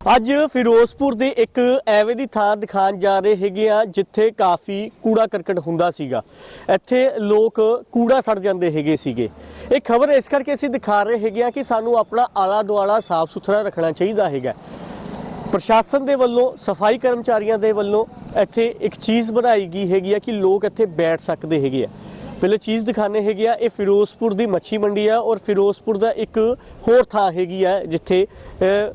ਅੱਜ ਫਿਰੋਜ਼ਪੁਰ ਦੇ ਇੱਕ ਐਵੇਂ ਦੀ ਥਾਂ ਦਿਖਾਣ ਜਾ ਰਹੇ ਹੈਗੇ ਆ ਜਿੱਥੇ ਕਾਫੀ ਕੂੜਾ ਕਰਕਟ ਹੁੰਦਾ ਸੀਗਾ। ਇੱਥੇ ਲੋਕ ਕੂੜਾ ਸੜ ਜਾਂਦੇ ਹੈਗੇ ਸੀਗੇ। ਇਹ ਖਬਰ ਇਸ ਕਰਕੇ ਅਸੀਂ ਦਿਖਾ ਰਹੇ ਹੈਗੇ ਆ ਕਿ ਸਾਨੂੰ ਆਪਣਾ ਆਲਾ ਦੁਆਲਾ ਸਾਫ਼ ਸੁਥਰਾ ਰੱਖਣਾ ਚਾਹੀਦਾ ਹੈਗਾ। ਪ੍ਰਸ਼ਾਸਨ ਦੇ ਵੱਲੋਂ ਸਫ਼ਾਈ ਕਰਮਚਾਰੀਆਂ ਦੇ ਵੱਲੋਂ ਇੱਥੇ ਇੱਕ ਚੀਜ਼ ਬਣਾਈ ਗਈ ਹੈਗੀ ਆ ਕਿ ਲੋਕ ਇੱਥੇ ਬੈਠ ਸਕਦੇ ਹੈਗੇ ਆ। ਪਹਿਲੇ ਚੀਜ਼ ਦਿਖਾਣੇ ਹੈਗੇ ਆ ਇਹ ਫਿਰੋਜ਼ਪੁਰ ਦੀ ਮੱਛੀ ਮੰਡੀ ਆ ਔਰ ਫਿਰੋਜ਼ਪੁਰ ਦਾ ਇੱਕ ਹੋਰ ਥਾਂ ਹੈਗੀ ਆ ਜਿੱਥੇ ਅਹ,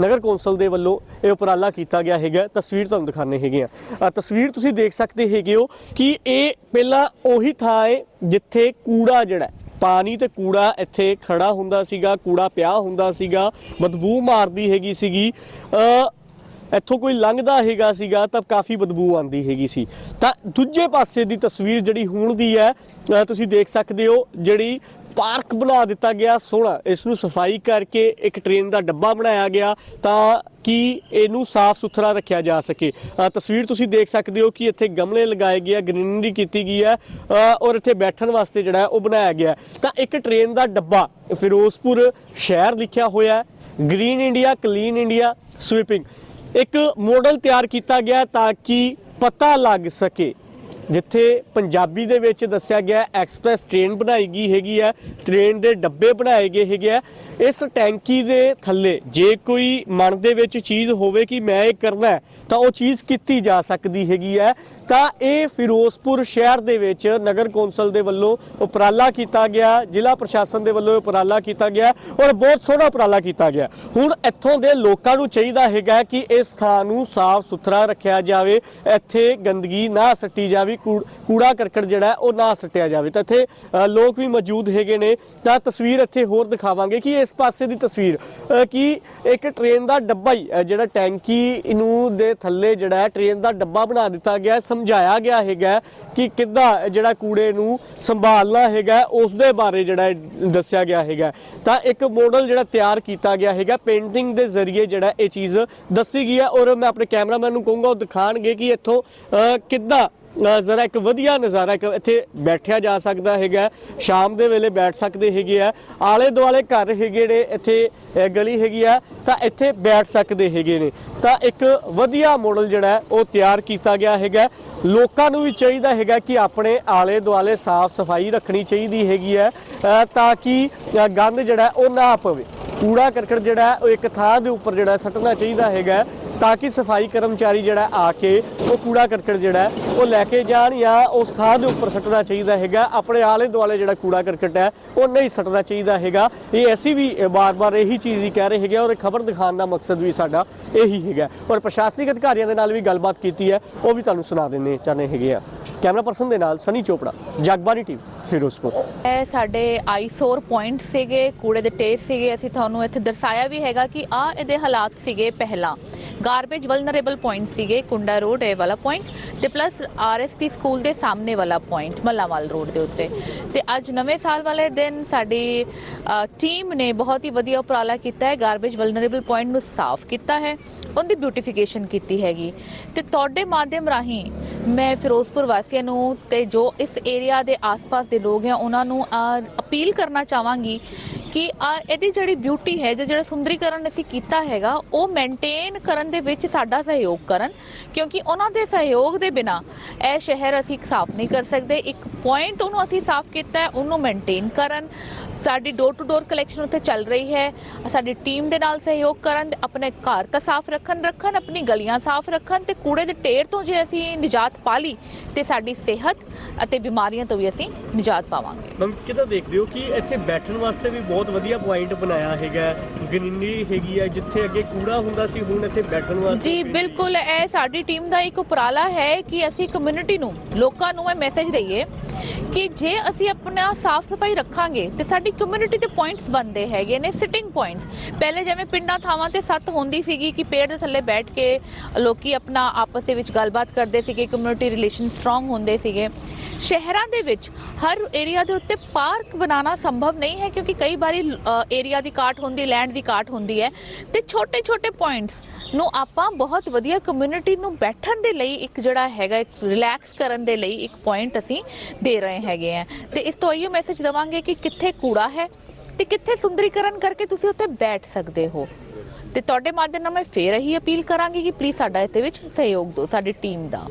ਨਗਰ ਕੌਂਸਲ ਦੇ ਵੱਲੋਂ ਇਹ ਉਪਰਾਲਾ ਕੀਤਾ ਗਿਆ ਹੈਗਾ। ਤਸਵੀਰ ਤੁਹਾਨੂੰ ਦਿਖਾਣੇ ਹੈਗੇ ਆ ਤਸਵੀਰ ਤੁਸੀਂ ਦੇਖ ਸਕਦੇ ਹੈਗੇ ਹੋ ਕਿ ਇਹ ਪਹਿਲਾਂ ਉਹੀ ਥਾਂ ਹੈ ਜਿੱਥੇ ਕੂੜਾ ਜਿਹੜਾ ਪਾਣੀ ਤੇ ਕੂੜਾ ਇੱਥੇ ਖੜਾ ਹੁੰਦਾ ਸੀਗਾ, ਕੂੜਾ ਪਿਆ ਹੁੰਦਾ ਸੀਗਾ, ਬਦਬੂ ਮਾਰਦੀ ਹੈਗੀ ਸੀਗੀ। ਇੱਥੋਂ ਕੋਈ ਲੰਘਦਾ ਹੈਗਾ ਸੀਗਾ ਤਾਂ ਕਾਫੀ ਬਦਬੂ ਆਉਂਦੀ ਹੈਗੀ ਸੀ। ਤਾਂ ਦੂਜੇ ਪਾਸੇ ਦੀ ਤਸਵੀਰ ਜਿਹੜੀ ਹੁਣ ਦੀ ਹੈ ਤੁਸੀਂ ਦੇਖ ਸਕਦੇ ਹੋ ਜਿਹੜੀ ਪਾਰਕ ਬਣਾ ਦਿੱਤਾ ਗਿਆ। ਸੋਹਣਾ ਇਸ ਨੂੰ ਸਫ਼ਾਈ ਕਰਕੇ ਇੱਕ ਟ੍ਰੇਨ ਦਾ ਡੱਬਾ ਬਣਾਇਆ ਗਿਆ ਤਾਂ ਕਿ ਇਹਨੂੰ ਸਾਫ਼ ਸੁਥਰਾ ਰੱਖਿਆ ਜਾ ਸਕੇ। ਤਸਵੀਰ ਤੁਸੀਂ ਦੇਖ ਸਕਦੇ ਹੋ ਕਿ ਇੱਥੇ ਗਮਲੇ ਲਗਾਏ ਗਏ ਆ, ਗ੍ਰੀਨਰੀ ਕੀਤੀ ਗਈ ਹੈ ਔਰ ਇੱਥੇ ਬੈਠਣ ਵਾਸਤੇ ਜਿਹੜਾ ਉਹ ਬਣਾਇਆ ਗਿਆ ਤਾਂ ਇੱਕ ਟ੍ਰੇਨ ਦਾ ਡੱਬਾ ਫਿਰੋਜ਼ਪੁਰ ਸ਼ਹਿਰ ਲਿਖਿਆ ਹੋਇਆ ਹੈ। Green India, clean India, sweeping. ਇੱਕ ਮਾਡਲ ਤਿਆਰ ਕੀਤਾ ਗਿਆ ਤਾਂ ਕਿ ਪਤਾ ਲੱਗ ਸਕੇ ਜਿੱਥੇ ਪੰਜਾਬੀ ਦੇ ਵਿੱਚ ਦੱਸਿਆ ਗਿਆ ਐਕਸਪ੍ਰੈਸ ਟ੍ਰੇਨ ਬਣਾਈ ਗਈ ਹੈਗੀ ਹੈ ਟ੍ਰੇਨ ਦੇ ਡੱਬੇ ਬਣਾਏ ਗਏ ਹੈਗੇ ਆ ਇਸ ਟੈਂਕੀ ਦੇ ਥੱਲੇ ਜੇ ਕੋਈ ਮਨ ਦੇ ਵਿੱਚ ਚੀਜ਼ ਹੋਵੇ ਕਿ ਮੈਂ ਇਹ ਕਰਨਾ ਤਾਂ ਉਹ ਚੀਜ਼ ਕੀਤੀ ਜਾ ਸਕਦੀ ਹੈਗੀ ਹੈ। ਤਾਂ ਇਹ ਫਿਰੋਜ਼ਪੁਰ ਸ਼ਹਿਰ ਦੇ ਵਿੱਚ ਨਗਰ ਕੌਂਸਲ ਦੇ ਵੱਲੋਂ ਉਪਰਾਲਾ ਕੀਤਾ ਗਿਆ, ਜ਼ਿਲ੍ਹਾ ਪ੍ਰਸ਼ਾਸਨ ਦੇ ਵੱਲੋਂ ਉਪਰਾਲਾ ਕੀਤਾ ਗਿਆ ਔਰ ਬਹੁਤ ਸੋਹਣਾ ਉਪਰਾਲਾ ਕੀਤਾ ਗਿਆ। ਹੁਣ ਇੱਥੋਂ ਦੇ ਲੋਕਾਂ ਨੂੰ ਚਾਹੀਦਾ ਹੈਗਾ ਕਿ ਇਸ ਥਾਂ ਨੂੰ ਸਾਫ਼ ਸੁਥਰਾ ਰੱਖਿਆ ਜਾਵੇ, ਇੱਥੇ ਗੰਦਗੀ ਨਾ ਸੱਟੀ ਜਾਵੇ, ਕੂੜ- ਕੂੜਾ ਕਰਕਟ ਜਿਹੜਾ ਉਹ ਨਾ ਸੱਟਿਆ ਜਾਵੇ। ਤਾਂ ਇੱਥੇ ਲੋਕ ਵੀ ਮੌਜੂਦ ਹੈਗੇ ਨੇ। ਤਾਂ ਤਸਵੀਰ ਇੱਥੇ ਹੋਰ ਦਿਖਾਵਾਂਗੇ ਕਿ ਇਹ ਇਸ ਪਾਸੇ ਦੀ ਤਸਵੀਰ ਕਿ ਇੱਕ ਟ੍ਰੇਨ ਦਾ ਡੱਬਾ ਹੀ ਜਿਹੜਾ ਟੈਂਕੀ ਨੂੰ ਦੇ ਥੱਲੇ ਜਿਹੜਾ ਹੈ ਟ੍ਰੇਨ ਦਾ ਡੱਬਾ ਬਣਾ ਦਿੱਤਾ ਗਿਆ ਸਮਝਾਇਆ ਗਿਆ ਹੈਗਾ ਕਿ ਕਿੱਦਾਂ ਜਿਹੜਾ ਕੂੜੇ ਨੂੰ ਸੰਭਾਲਣਾ ਹੈਗਾ ਉਸ ਦੇ ਬਾਰੇ ਜਿਹੜਾ ਦੱਸਿਆ ਗਿਆ ਹੈਗਾ ਤਾਂ ਇੱਕ ਮਾਡਲ ਜਿਹੜਾ ਤਿਆਰ ਕੀਤਾ ਗਿਆ ਹੈਗਾ ਪੇਂਟਿੰਗ ਦੇ ਜ਼ਰੀਏ ਜਿਹੜਾ ਇਹ ਚੀਜ਼ ਦੱਸੀ ਗਈ ਹੈ। ਔਰ ਮੈਂ ਆਪਣੇ ਕੈਮਰਾਮੈਨ ਨੂੰ ਕਹੂੰਗਾ ਉਹ ਦਿਖਾਣਗੇ ਕਿ ਇੱਥੋਂ ਅ, ਕਿੱਦਾਂ ਜ਼ਰਾ ਇੱਕ ਵਧੀਆ ਨਜ਼ਾਰਾ, ਇੱਕ ਇੱਥੇ ਬੈਠਿਆ ਜਾ ਸਕਦਾ ਹੈਗਾ। ਸ਼ਾਮ ਦੇ ਵੇਲੇ ਬੈਠ ਸਕਦੇ ਹੈਗੇ ਆ। ਆਲੇ ਦੁਆਲੇ ਘਰ ਹੈਗੇ ਨੇ, ਇੱਥੇ ਗਲੀ ਹੈਗੀ ਆ, ਤਾਂ ਇੱਥੇ ਬੈਠ ਸਕਦੇ ਹੈਗੇ ਨੇ। ਤਾਂ ਇੱਕ ਵਧੀਆ ਮਾਡਲ ਜਿਹੜਾ ਉਹ ਤਿਆਰ ਕੀਤਾ ਗਿਆ ਹੈਗਾ। ਲੋਕਾਂ ਨੂੰ ਵੀ ਚਾਹੀਦਾ ਹੈਗਾ ਕਿ ਆਪਣੇ ਆਲੇ ਦੁਆਲੇ ਸਾਫ਼ ਸਫ਼ਾਈ ਰੱਖਣੀ ਚਾਹੀਦੀ ਹੈਗੀ ਹੈ। ਤਾਂ ਕਿ ਗੰਦ ਜਿਹੜਾ ਉਹ ਨਾ ਪਵੇ। ਕੂੜਾ ਕਰਕਟ ਜਿਹੜਾ ਉਹ ਇੱਕ ਥਾਂ ਦੇ ਉੱਪਰ ਜਿਹੜਾ ਸੱਟਣਾ ਚਾਹੀਦਾ ਹੈਗਾ। ਤਾਂ ਕਿ ਸਫ਼ਾਈ ਕਰਮਚਾਰੀ ਜਿਹੜਾ ਆ ਕੇ ਉਹ ਕੂੜਾ ਕਰਕਟ ਜਿਹੜਾ ਉਹ ਲੈ ਕੇ ਜਾਣ ਜਾਂ ਉਸ ਥਾਂ ਦੇ ਉੱਪਰ ਸੱਟਣਾ ਚਾਹੀਦਾ ਹੈਗਾ। ਆਪਣੇ ਆਲੇ ਦੁਆਲੇ ਜਿਹੜਾ ਕੂੜਾ ਕਰਕਟ ਹੈ, ਉਹ ਨਹੀਂ ਸੱਟਣਾ ਚਾਹੀਦਾ ਹੈਗਾ। ਇਹ ਅਸੀਂ ਵੀ ਬਾਰ-ਬਾਰ ਇਹੀ ਚੀਜ਼ ਹੀ ਕਹਿ ਰਹੇ ਹੈਗੇ ਔਰ ਇਹ ਖਬਰ ਦਿਖਾਉਣ ਦਾ ਮਕਸਦ ਵੀ ਸਾਡਾ ਇਹੀ ਹੈਗਾ। ਔਰ ਪ੍ਰਸ਼ਾਸਨਿਕ ਅਧਿਕਾਰੀਆਂ ਦੇ ਨਾਲ ਵੀ ਗੱਲਬਾਤ ਕੀਤੀ ਹੈ, ਉਹ ਵੀ ਤੁਹਾਨੂੰ ਸੁਣਾ ਦਿੰਨੇ ਚਾਹਨੇ ਹੈਗੇ ਆ। ਕੈਮਰਾ ਪਰਸਨ ਦੇ ਨਾਲ ਸਨੀ ਚੋਪੜਾ ਜਗਬਾਨੀ ਟੀਵੀ ਫਿਰੋਜ਼ਪੁਰ। ਇਹ ਸਾਡੇ ਆਈਸੋਰ ਪੁਆਇੰਟ ਸੀਗੇ, ਕੂੜੇ ਦੇ ਢੇਰ ਸੀਗੇ। ਅਸੀਂ ਤੁਹਾਨੂੰ ਇੱਥੇ ਦਰਸਾਇਆ ਵੀ ਹੈਗਾ ਕਿ ਆ ਇਹਦੇ ਹਾਲਾਤ ਸੀਗੇ ਪਹਿਲਾਂ। ਗਾਰਬੇਜ ਵਲਨਰੇਬਲ ਪੁਆਇੰਟ ਸੀਗੇ ਕੁੰਡਾ ਰੋਡ ਇਹ ਵਾਲਾ ਪੁਆਇੰਟ ਤੇ ਪਲੱਸ ਆਰਐਸਟੀ ਸਕੂਲ ਦੇ ਸਾਹਮਣੇ ਵਾਲਾ ਪੁਆਇੰਟ ਮੱਲਾਵਾਲ ਰੋਡ ਦੇ ਉੱਤੇ। ਤੇ ਅੱਜ ਨਵੇਂ ਸਾਲ ਵਾਲੇ ਦਿਨ ਸਾਡੀ ਟੀਮ ਨੇ ਬਹੁਤ ਹੀ ਵਧੀਆ ਉਪਰਾਲਾ ਕੀਤਾ ਹੈ ਗਾਰਬੇਜ ਵਲਨਰੇਬਲ ਪੁਆਇੰਟ ਨੂੰ ਸਾਫ਼ ਕੀਤਾ ਹੈ, ਉਹਦੀ ਬਿਊਟੀਫਿਕੇਸ਼ਨ ਕੀਤੀ ਹੈਗੀ। ਤੇ ਤੁਹਾਡੇ ਮਾਧਿਅਮ ਰਾਹੀਂ ਮੈਂ ਫਿਰੋਜ਼ਪੁਰ ਵਾਸੀਆਂ ਨੂੰ ਤੇ ਜੋ ਇਸ ਏਰੀਆ ਦੇ ਆਸ-ਪਾਸ ਦੇ ਲੋਕ ਹੈ ਉਹਨਾਂ ਨੂੰ ਅਪੀਲ ਕਰਨਾ ਚਾਹਾਂਗੀ ਕਿ ਅਹ, ਇਹਦੀ ਜਿਹੜੀ ਬਿਊਟੀ ਹੈ ਜਿਹੜਾ ਸੁੰਦਰੀਕਰਨ ਅਸੀਂ ਕੀਤਾ ਹੈਗਾ ਉਹ ਮੇਨਟੇਨ ਕਰਨ ਦੇ ਵਿੱਚ ਸਾਡਾ ਸਹਿਯੋਗ ਕਰਨ ਕਿਉਂਕਿ ਉਹਨਾਂ ਦੇ ਸਹਿਯੋਗ ਦੇ ਬਿਨਾ ਇਹ ਸ਼ਹਿਰ ਅਸੀਂ ਸਾਫ਼ ਨਹੀਂ ਕਰ ਸਕਦੇ। ਇੱਕ ਪੁਆਇੰਟ ਉਹਨੂੰ ਅਸੀਂ ਸਾਫ਼ ਕੀਤਾ ਹੈ ਉਹਨੂੰ ਮੇਨਟੇਨ ਕਰਨ ਸਾਡੀ ਡੋਰ ਟੂ ਡੋਰ ਕਲੈਕਸ਼ਨ ਉੱਥੇ ਚੱਲ ਰਹੀ ਹੈ। ਸਾਡੀ ਟੀਮ ਦੇ ਨਾਲ ਸਹਿਯੋਗ ਕਰਨ ਆਪਣੇ ਘਰ ਤਾਂ ਸਾਫ਼ ਰੱਖਣ ਰੱਖਣ ਆਪਣੀ ਗਲੀਆਂ ਸਾਫ਼ ਰੱਖਣ ਤੇ ਕੂੜੇ ਦੇ ਢੇਰ ਤੋਂ ਜੇ ਅਸੀਂ ਨਿਜਾਤ ਪਾ ਲਈ ਤੇ ਸਾਡੀ ਸਿਹਤ ਅਤੇ ਬਿਮਾਰੀਆਂ ਤੋਂ ਵੀ ਅਸੀਂ ਨਿਜਾਤ ਪਾਵਾਂਗੇ। ਮੈਮ ਕਿਦਾਂ ਦੇਖਦੇ ਹੋ ਕਿ ਇੱਥੇ ਬੈਠਣ ਵਾਸਤੇ ਵੀ ਬਹੁਤ ਵਧੀਆ ਪੁਆਇੰਟ ਬਣਾਇਆ ਹੈਗਾ ਗ੍ਰੀਨਰੀ ਹੈਗੀ ਹੈ ਜਿੱਥੇ ਅੱਗੇ ਕੂੜਾ ਹੁੰਦਾ ਸੀ ਹੁਣ ਇੱਥੇ ਬੈਠਣ ਵਾਸਤੇ ਜੀ ਬਿਲਕੁਲ ਇਹ ਸਾਡੀ ਟੀਮ ਦਾ ਇੱਕ ਉਪਰਾਲਾ ਹੈ ਕਿ ਅਸੀਂ ਕਮਿਊਨਿਟੀ ਨੂੰ ਲੋਕਾਂ ਨੂੰ ਇਹ ਮੈਸੇਜ ਦਈਏ ਕਿ ਜੇ ਅਸੀਂ ਆਪਣਾ ਸਾਫ਼ ਸਫ਼ਾਈ ਰੱਖਾਂਗੇ ਤੇ ਸਾਡੀ ਤੁਹਾਡੀ ਕਮਿਊਨਿਟੀ ਦੇ ਪੁਆਇੰਟਸ ਬਣਦੇ ਹੈਗੇ ਨੇ ਸਿਟਿੰਗ ਪੁਆਇੰਟਸ ਪਹਿਲੇ ਜਿਵੇਂ ਪਿੰਡਾਂ ਥਾਵਾਂ ਤੇ ਸੱਤ ਹੁੰਦੀ ਸੀਗੀ ਕਿ ਪੇੜ ਦੇ ਥੱਲੇ ਬੈਠ ਕੇ ਲੋਕੀ ਆਪਣਾ ਆਪਸ ਦੇ ਵਿੱਚ ਗੱਲਬਾਤ ਕਰਦੇ ਸੀਗੇ ਕਮਿਊਨਿਟੀ ਰਿਲੇਸ਼ਨ ਸਟਰੋਂਗ ਹੁੰਦੇ ਸੀਗੇ। ਸ਼ਹਿਰਾਂ ਦੇ ਵਿੱਚ ਹਰ ਏਰੀਆ ਦੇ ਉੱਤੇ ਪਾਰਕ ਬਣਾਉਣਾ ਸੰਭਵ ਨਹੀਂ ਹੈ ਕਿਉਂਕਿ ਕਈ ਵਾਰੀ ਏਰੀਆ ਦੀ ਕਾਟ ਹੁੰਦੀ ਲੈਂਡ ਦੀ ਕਾਟ ਹੁੰਦੀ ਹੈ। ਤੇ ਛੋਟੇ ਛੋਟੇ ਪੁਆਇੰਟਸ ਨੂੰ ਆਪਾਂ ਬਹੁਤ ਵਧੀਆ ਕਮਿਊਨਿਟੀ ਨੂੰ ਬੈਠਣ ਦੇ ਲਈ ਇੱਕ ਜਿਹੜਾ ਹੈਗਾ, ਇੱਕ ਰਿਲੈਕਸ ਕਰਨ ਦੇ ਲਈ ਇੱਕ ਪੁਆਇੰਟ ਅਸੀਂ ਦੇ ਰਹੇ ਹੈਗੇ ਆ। ਤੇ ਇਸ ਤੋਂ ਇਹੋ ਮੈਸੇਜ ਦਵਾਂਗੇ ਕਿ ਕਿੱਥੇ ਕੂੜਾ ਹੈ ਤੇ ਕਿੱਥੇ ਸੁੰਦਰੀਕਰਨ ਕਰਕੇ ਤੁਸੀਂ ਉੱਥੇ ਬੈਠ ਸਕਦੇ ਹੋ? ਤੇ ਤੁਹਾਡੇ ਮਾਧਿਅਮ ਨਾਲ ਮੈਂ ਫੇਰ ਇਹੀ ਅਪੀਲ ਕਰਾਂਗੀ ਕਿ ਪਲੀਜ਼ ਸਾਡਾ ਇਹਦੇ ਵਿੱਚ ਸਹਿਯੋਗ ਦਿਓ, ਸਾਡੀ ਟੀਮ ਦਾ।